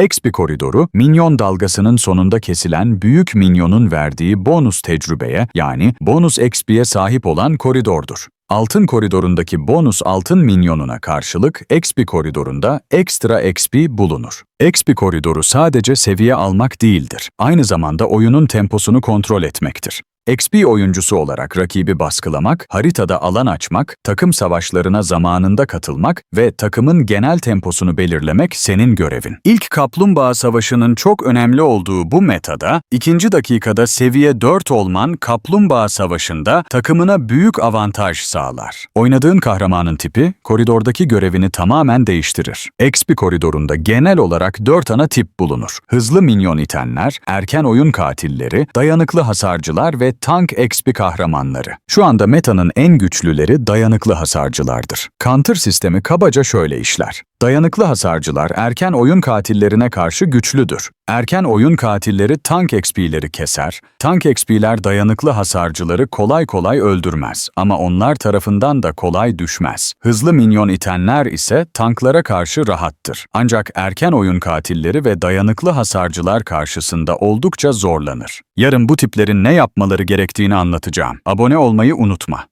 XP koridoru, minyon dalgasının sonunda kesilen büyük minyonun verdiği bonus tecrübeye yani bonus XP'ye sahip olan koridordur. Altın koridorundaki bonus altın minyonuna karşılık XP koridorunda ekstra XP bulunur. XP koridoru sadece seviye almak değildir. Aynı zamanda oyunun temposunu kontrol etmektir. XP oyuncusu olarak rakibi baskılamak, haritada alan açmak, takım savaşlarına zamanında katılmak ve takımın genel temposunu belirlemek senin görevin. İlk Kaplumbağa Savaşı'nın çok önemli olduğu bu metada, ikinci dakikada seviye 4 olman Kaplumbağa Savaşı'nda takımına büyük avantaj sağlar. Oynadığın kahramanın tipi, koridordaki görevini tamamen değiştirir. XP koridorunda genel olarak 4 ana tip bulunur. Hızlı minyon itenler, erken oyun katilleri, dayanıklı hasarcılar ve tank XP kahramanları. Şu anda metanın en güçlüleri dayanıklı hasarcılardır. Counter sistemi kabaca şöyle işler. Dayanıklı hasarcılar erken oyun katillerine karşı güçlüdür. Erken oyun katilleri tank XP'leri keser. Tank XP'ler dayanıklı hasarcıları kolay kolay öldürmez ama onlar tarafından da kolay düşmez. Hızlı minyon itenler ise tanklara karşı rahattır. Ancak erken oyun katilleri ve dayanıklı hasarcılar karşısında oldukça zorlanır. Yarın bu tiplerin ne yapmaları gerektiğini anlatacağım. Abone olmayı unutma.